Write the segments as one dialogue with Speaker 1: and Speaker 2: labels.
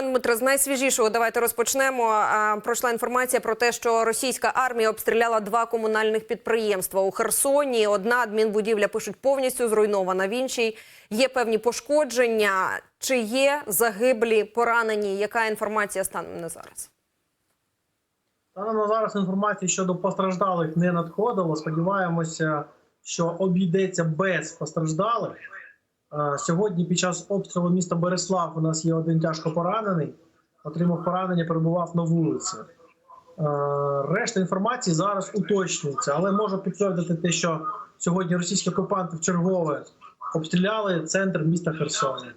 Speaker 1: Пане Дмитре, з найсвіжішого давайте розпочнемо. Пройшла інформація про те, що російська армія обстріляла два комунальних підприємства у Херсоні. Одна адмінбудівля пишуть повністю зруйнована. В іншій є певні пошкодження. Чи є загиблі, поранені? Яка інформація станом на зараз?
Speaker 2: Станом на зараз інформації щодо постраждалих не надходило. Сподіваємося, що обійдеться без постраждалих. Е, Сьогодні під час обстрілу міста Береслав у нас є один тяжко поранений. Отримав поранення, перебував на вулиці. Е, Решта інформації зараз уточнюється, але можу підтвердити те, що сьогодні російські окупанти вчергове обстріляли центр міста Херсона.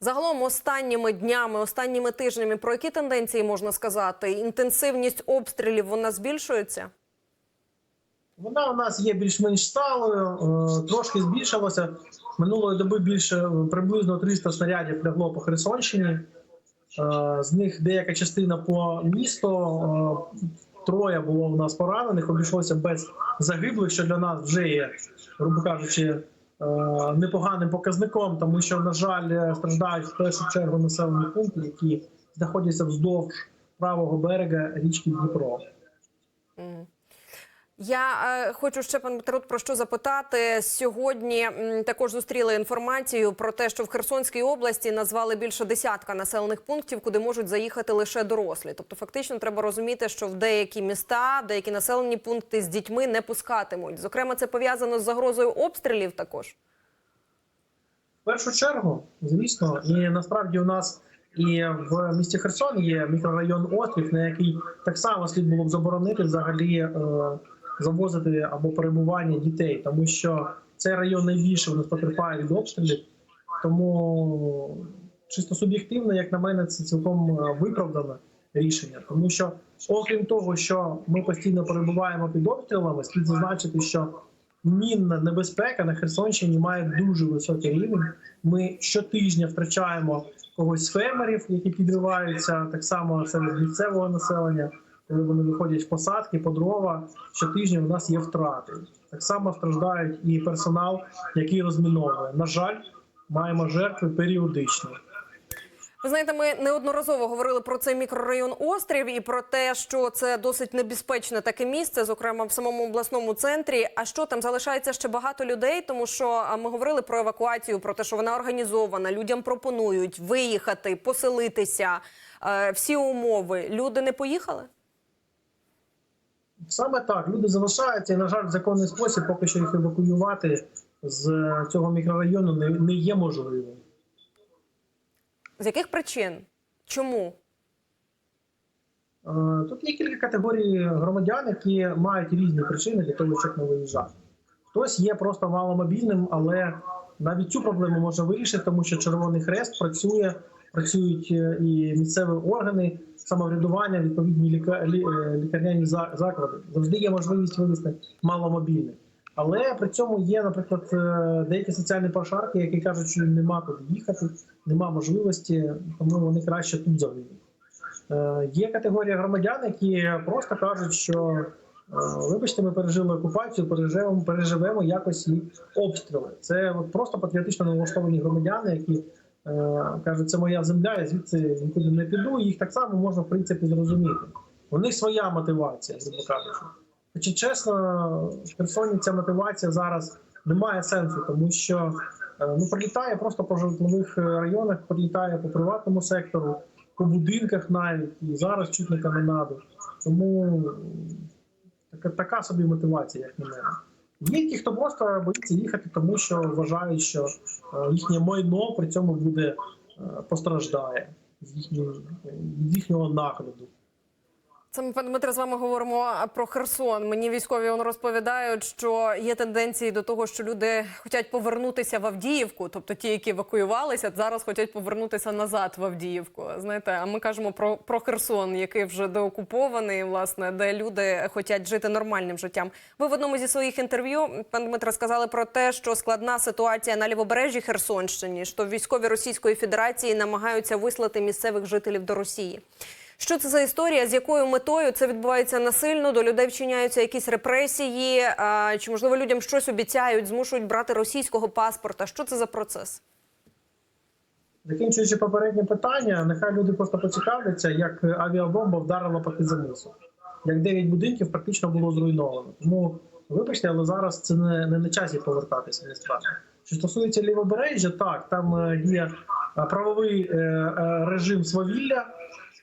Speaker 1: Загалом останніми днями, останніми тижнями, про які тенденції можна сказати? Інтенсивність обстрілів вона збільшується?
Speaker 2: Вона у нас є більш-менш сталою, е, трошки збільшилося. Минулої доби більше е, приблизно 300 снарядів лягло по Херсонщині. Е, З них деяка частина по місту. Троє було в нас поранених, обійшлося без загиблих, що для нас вже є, грубо кажучи, непоганим показником, тому що, на жаль, страждають в першу чергу населені пункти, які знаходяться вздовж правого берега річки Дніпро.
Speaker 1: Я е, хочу ще пан Петрут про що запитати сьогодні. Також зустріли інформацію про те, що в Херсонській області назвали більше десятка населених пунктів, куди можуть заїхати лише дорослі. Тобто, фактично, треба розуміти, що в деякі міста, деякі населені пункти з дітьми не пускатимуть. Зокрема, це пов'язано з загрозою обстрілів. Також
Speaker 2: В першу чергу, звісно, і насправді у нас і в місті Херсон є мікрорайон Острів, на який так само слід було б заборонити взагалі е, завозити або перебування дітей, тому що цей район найбільше нас потерпає від обстрілів. Тому чисто суб'єктивно, як на мене, це цілком е, виправдане рішення, тому що окрім того, що ми постійно перебуваємо під обстрілами, слід зазначити, що мінна небезпека на Херсонщині має дуже високий рівень. Ми щотижня втрачаємо когось з фермерів, які підриваються, так само серед місцевого населення, вони виходять в посадки, по дрова. Щотижня у нас є втрати. Так само страждають і персонал, який розміновує. На жаль, маємо жертви періодично.
Speaker 1: ви знаєте, ми неодноразово говорили про цей мікрорайон острів і про те, що це досить небезпечне таке місце, зокрема в самому обласному центрі. А що там залишається ще багато людей, тому що ми говорили про евакуацію, про те, що вона організована. Людям пропонують виїхати, поселитися. Е, всі умови. Люди не поїхали.
Speaker 2: Саме так люди залишаються, і на жаль, в законний спосіб поки що їх евакуювати з цього мікрорайону не, не є можливим.
Speaker 1: З яких причин? Чому?
Speaker 2: Е, Тут є кілька категорій громадян, які мають різні причини для того, щоб не виїжджати. Хтось є просто маломобільним, але навіть цю проблему можна вирішити, тому що Червоний Хрест працює, працюють е, і місцеві органи самоврядування, відповідні е, лікарняні заклади. Завжди є можливість вивезти маломобільних. Але при цьому є, наприклад, е, деякі соціальні прошарки, які кажуть, що нема куди їхати, нема можливості, тому вони краще тут загинуть. Є категорія громадян, які просто кажуть, що вибачте, ми пережили окупацію, переживемо, переживемо якось обстріли. Це просто патріотично налаштовані громадяни, які кажуть, це моя земля, я звідси нікуди не піду. Їх так само можна в принципі зрозуміти. У них своя мотивація, кажучи. Хоча чесно, в Херсоні ця мотивація зараз не має сенсу, тому що е, ну прилітає просто по житлових е, районах, прилітає по приватному сектору, по будинках навіть і зараз чуть не канонаду. Тому така собі мотивація, як на мене. Є ті, хто просто боїться їхати, тому що вважають, що е, їхнє майно при цьому буде е, постраждає з їхнього, від їхнього нагляду.
Speaker 1: Ми, пане Дмитре, з вами говоримо про Херсон. Мені військові он розповідають, що є тенденції до того, що люди хочуть повернутися в Авдіївку, тобто ті, які евакуювалися, зараз хочуть повернутися назад в Авдіївку. Знаєте, а ми кажемо про, про Херсон, який вже деокупований, власне, де люди хочуть жити нормальним життям. Ви в одному зі своїх інтерв'ю, пане Дмитре, сказали про те, що складна ситуація на лівобережжі Херсонщині, що військові Російської Федерації намагаються вислати місцевих жителів до Росії. Що це за історія? З якою метою це відбувається насильно? До людей вчиняються якісь репресії? Чи можливо людям щось обіцяють, змушують брати російського паспорта? Що це за процес?
Speaker 2: Закінчуючи попереднє питання, нехай люди просто поцікавляться, як авіабомба вдарила по Кизимису. Як 9 будинків практично було зруйновано. Тому, вибачте, але зараз це не, не на часі повертатися насправді. Що стосується лівобережжя, так, там е, є правовий е, е, режим свавілля,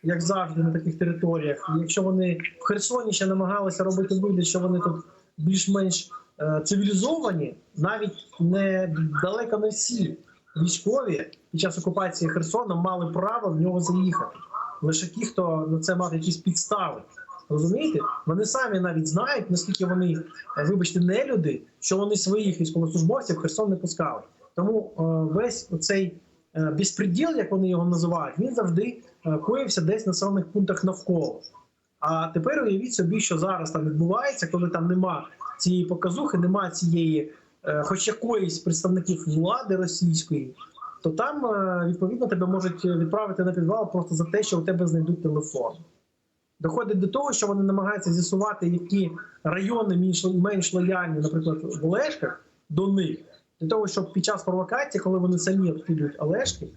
Speaker 2: як завжди на таких територіях. І якщо вони в Херсоні ще намагалися робити вигляд, що вони тут більш-менш е, цивілізовані, навіть не далеко не всі військові під час окупації Херсона мали право в нього заїхати. Лише ті, хто на це мав якісь підстави. Розумієте? Вони самі навіть знають, наскільки вони, е, вибачте, не люди, що вони своїх військовослужбовців Херсон не пускали. Тому е, весь цей безпреділ, як вони його називають, він завжди коївся десь в населених пунктах навколо. А тепер уявіть собі, що зараз там відбувається, коли там нема цієї показухи, нема цієї, е, хоч якоїсь представників влади російської, то там е, відповідно тебе можуть відправити на підвал просто за те, що у тебе знайдуть телефон. Доходить до того, що вони намагаються з'ясувати, які райони менш лояльні, наприклад, в Олешках до них, для того, щоб під час провокації, коли вони самі обстрілюють Олешки,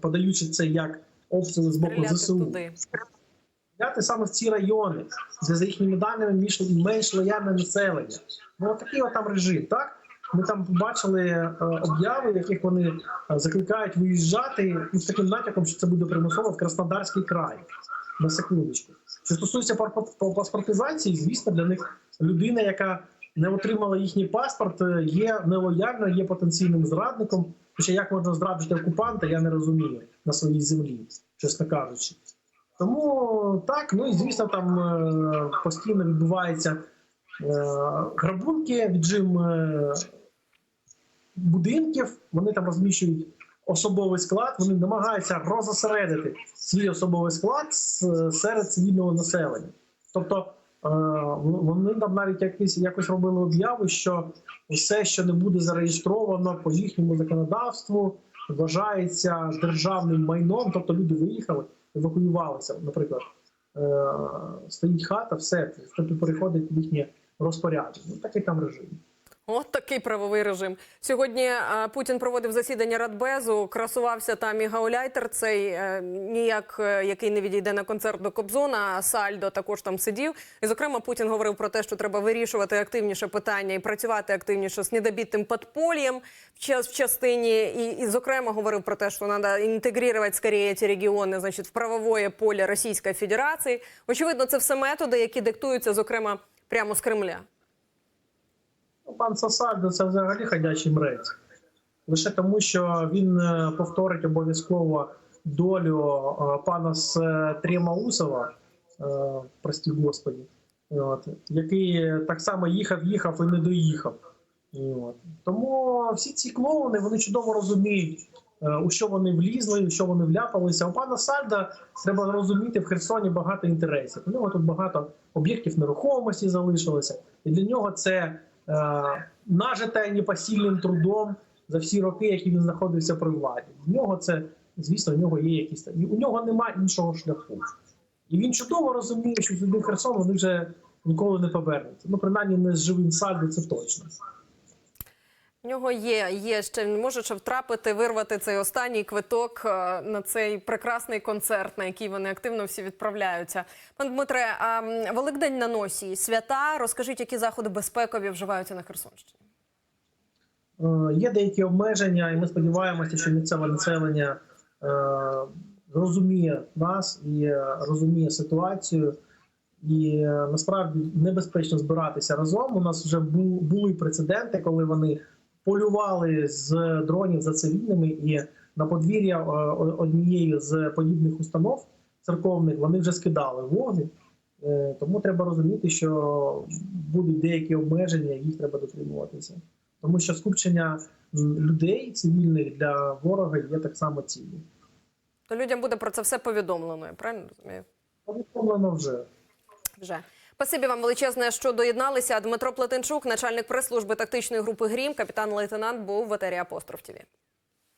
Speaker 2: подаючи це як обстріли з боку ЗСУ, стріляти саме в ці райони, де за їхніми даними менш, менш лояльне населення. Ну такий от там режим, так? Ми там побачили е, обяви, в яких вони е, закликають виїжджати і з таким натяком, що це буде примусово в Краснодарський край. На секундочку. Що стосується паспортизації, звісно, для них людина, яка не отримала їхній паспорт, е, є нелояльною, є потенційним зрадником. Хоча як можна зрадити окупанта, я не розумію на своїй землі, чесно кажучи. Тому так, ну і звісно, там е, постійно відбуваються е, грабунки, віджим е, будинків. Вони там розміщують особовий склад. Вони намагаються розосередити свій особовий склад серед цивільного населення. Тобто вони там навіть якось, якось робили об'яви, що все, що не буде зареєстровано по їхньому законодавству, вважається державним майном. Тобто люди виїхали, евакуювалися, наприклад. Е, стоїть хата, все, тобто переходить в їхнє розпорядження. Такий там режим.
Speaker 1: От такий правовий режим. Сьогодні е, Путін проводив засідання Радбезу. Красувався там і гауляйтер, цей е, ніяк е, який не відійде на концерт до Кобзона. Сальдо також там сидів. І зокрема, Путін говорив про те, що треба вирішувати активніше питання і працювати активніше з недобітним подпольем в час в частині. І, і зокрема говорив про те, що треба інтегрувати скоріше ці регіони, значить, в правовое поле Російської Федерації. Очевидно, це все методи, які диктуються, зокрема, прямо з Кремля.
Speaker 2: Пан Сасальдо це взагалі ходячий мрець. Лише тому, що він е, повторить обов'язково долю е, пана Стрімаусова, е, прості господі, от, який так само їхав, їхав і не доїхав. От. Тому всі ці клоуни вони чудово розуміють, у що вони влізли, у що вони вляпалися. У пана Сальда треба розуміти в Херсоні багато інтересів. У нього тут багато об'єктів нерухомості залишилося, і для нього це нажите непосильним трудом за всі роки, які він знаходився при владі. В нього це, звісно, в нього є якісь у нього немає іншого шляху. І він чудово розуміє, що сюди Херсон вони вже ніколи не повернуться. Ну, принаймні, не з живим сальдо, це точно.
Speaker 1: В нього є, є ще він може ще втрапити, вирвати цей останній квиток е, на цей прекрасний концерт, на який вони активно всі відправляються. Пан Дмитре, а Великдень на носі, свята. Розкажіть, які заходи безпекові вживаються на Херсонщині?
Speaker 2: Е, Є деякі обмеження, і ми сподіваємося, що місцеве населення е, розуміє нас і розуміє ситуацію. І насправді небезпечно збиратися разом. У нас вже бу- були прецеденти, коли вони полювали з дронів за цивільними, і на подвір'я е, однієї з подібних установ церковних вони вже скидали вогни. Е, Тому треба розуміти, що будуть деякі обмеження, їх треба дотримуватися. Тому що скупчення людей цивільних для ворога є так само цілі.
Speaker 1: То людям буде про це все повідомлено. Я правильно розумію?
Speaker 2: Повідомлено вже.
Speaker 1: Вже спасибі вам величезне, що доєдналися. Дмитро Плетенчук, начальник прес-служби тактичної групи Грім, капітан лейтенант, був в етері Апостроф.